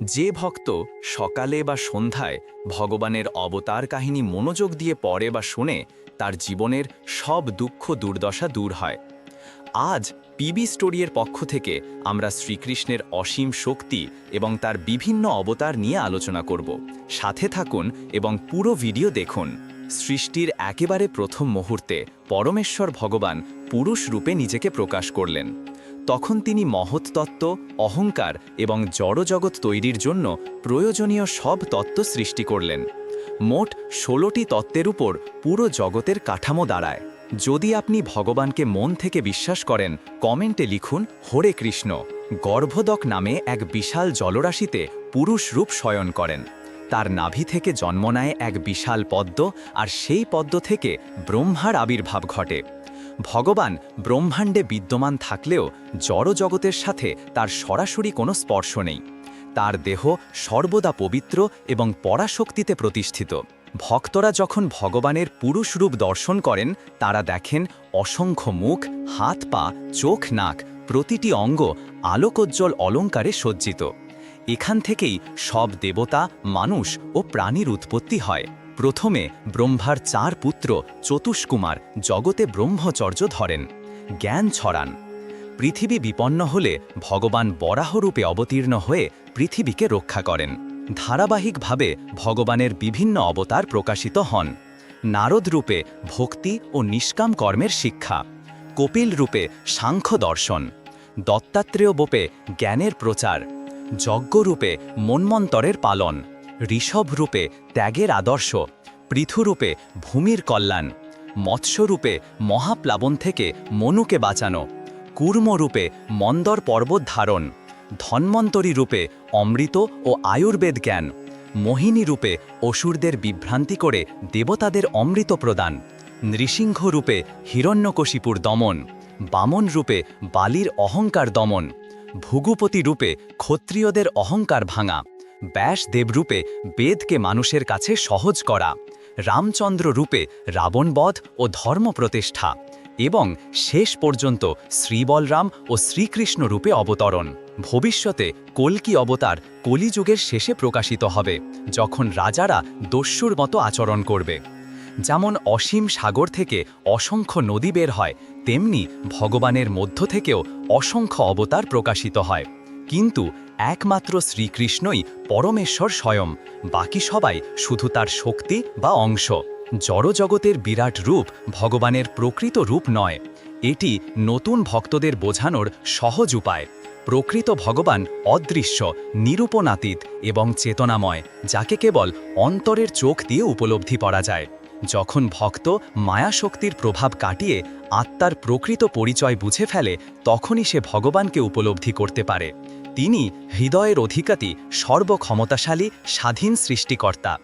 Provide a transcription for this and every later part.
যে ভক্ত সকালে বা সন্ধ্যায় ভগবানের অবতার কাহিনী মনোযোগ দিয়ে পড়ে বা শুনে, তার জীবনের সব দুঃখ দুর্দশা দূর হয়। আজ পিবি স্টোরিয়ের পক্ষ থেকে আমরা শ্রীকৃষ্ণের অসীম শক্তি এবং তার বিভিন্ন অবতার নিয়ে আলোচনা করব। সাথে থাকুন এবং পুরো ভিডিও দেখুন। সৃষ্টির একেবারে প্রথম মুহূর্তে পরমেশ্বর ভগবান পুরুষ রূপে নিজেকে প্রকাশ করলেন। তখন তিনি মহৎ তত্ত্ব, অহংকার এবং জড়জগৎ তৈরির জন্য প্রয়োজনীয় সব তত্ত্ব সৃষ্টি করলেন। মোট ষোলোটি তত্ত্বের উপর পুরো জগতের কাঠামো দাঁড়ায়। যদি আপনি ভগবানকে মন থেকে বিশ্বাস করেন, কমেন্টে লিখুন, হরে কৃষ্ণ। গর্ভদক নামে এক বিশাল জলরাশিতে পুরুষ রূপ শয়ন করেন। তার নাভি থেকে জন্ম নেয় এক বিশাল পদ্ম, আর সেই পদ্ম থেকে ব্রহ্মার আবির্ভাব ঘটে। ভগবান ব্রহ্মাণ্ডে বিদ্যমান থাকলেও জড়জগতের সাথে তার সরাসরি কোনো স্পর্শ নেই। তার দেহ সর্বদা পবিত্র এবং পরাশক্তিতে প্রতিষ্ঠিত। ভক্তরা যখন ভগবানের পুরুষ রূপ দর্শন করেন, তারা দেখেন অসংখ্য মুখ, হাত পা, চোখ, নাক প্রতিটি অঙ্গ আলোকোজ্জ্বল অলঙ্কারে সজ্জিত। এখান থেকেই সব দেবতা, মানুষ ও প্রাণীর উৎপত্তি হয়। প্রথমে ব্রহ্মার চার পুত্র চতুষ্কুমার জগতে ব্রহ্মচর্য ধরেন, জ্ঞান ছড়ান। পৃথিবী বিপন্ন হলে ভগবান বরাহরূপে অবতীর্ণ হয়ে পৃথিবীকে রক্ষা করেন। ধারাবাহিকভাবে ভগবানের বিভিন্ন অবতার প্রকাশিত হন। নারদ রূপে ভক্তি ও নিষ্কাম কর্মের শিক্ষা কপিল রূপে সাংখ্য দর্শন, দত্তাত্রেয় বোপে জ্ঞানের প্রচার, যজ্ঞরূপে মন্মন্তরের পালন। ঋষভ রূপে ত্যাগের আদর্শ, পৃথুরূপে ভূমির কল্যাণ, মৎস্যরূপে মহাপ্লাবন থেকে মনুকে বাঁচানো, কূর্মরূপে মন্দর পর্বত ধারণ, ধন্বন্তরী রূপে অমৃত ও আয়ুর্বেদ জ্ঞান, মোহিনী রূপে অসুরদের বিভ্রান্তি করে দেবতাদের অমৃত প্রদান, নৃসিংহ রূপে হিরণ্যকশিপুর দমন, বামন রূপে বালির অহংকার দমন, ভুগুপতি রূপে ক্ষত্রিয়দের অহংকার ভাঙা। ব্যাস দেবরূপে বেদকে মানুষের কাছে সহজ করা, রামচন্দ্র রূপে রাবণবধ ও ধর্ম প্রতিষ্ঠা এবং শেষ পর্যন্ত শ্রীবলরাম ও শ্রীকৃষ্ণ রূপে অবতরণ। ভবিষ্যতে কল্কি অবতার কলিযুগের শেষে প্রকাশিত হবে, যখন রাজারা দস্যুর মতো আচরণ করবে। যেমন অসীম সাগর থেকে অসংখ্য নদী বের হয়, তেমনি ভগবানের মধ্য থেকেও অসংখ্য অবতার প্রকাশিত হয়। কিন্তু একমাত্র শ্রীকৃষ্ণই পরমেশ্বর স্বয়ং। বাকি সবাই শুধু তার শক্তি বা অংশ। জড়জগতের বিরাট রূপ ভগবানের প্রকৃত রূপ নয়। এটি নতুন ভক্তদের বোঝানোর সহজ উপায়। প্রকৃত ভগবান অদৃশ্য নিরূপণাতীত এবং চেতনাময়, যাকে কেবল অন্তরের চোখ দিয়ে উপলব্ধি করা যায়। যখন ভক্ত মায়াশক্তির প্রভাব কাটিয়ে আত্মার প্রকৃত পরিচয় বুঝে ফেলে, তখনই সে ভগবানকে উপলব্ধি করতে পারে। তিনি হৃদয়ের অধিকারী, সর্বক্ষমতাশালী, স্বাধীন সৃষ্টিকর্তা।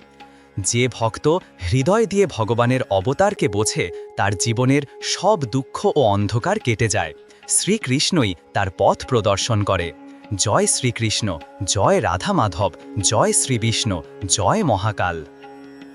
যে ভক্ত হৃদয় দিয়ে ভগবানের অবতারকে বোঝে, তার জীবনের সব দুঃখ ও অন্ধকার কেটে যায়। শ্রীকৃষ্ণই তার পথ প্রদর্শন করে। জয় শ্রীকৃষ্ণ, জয় রাধা মাধব জয় শ্রীবিষ্ণু, জয় মহাকাল।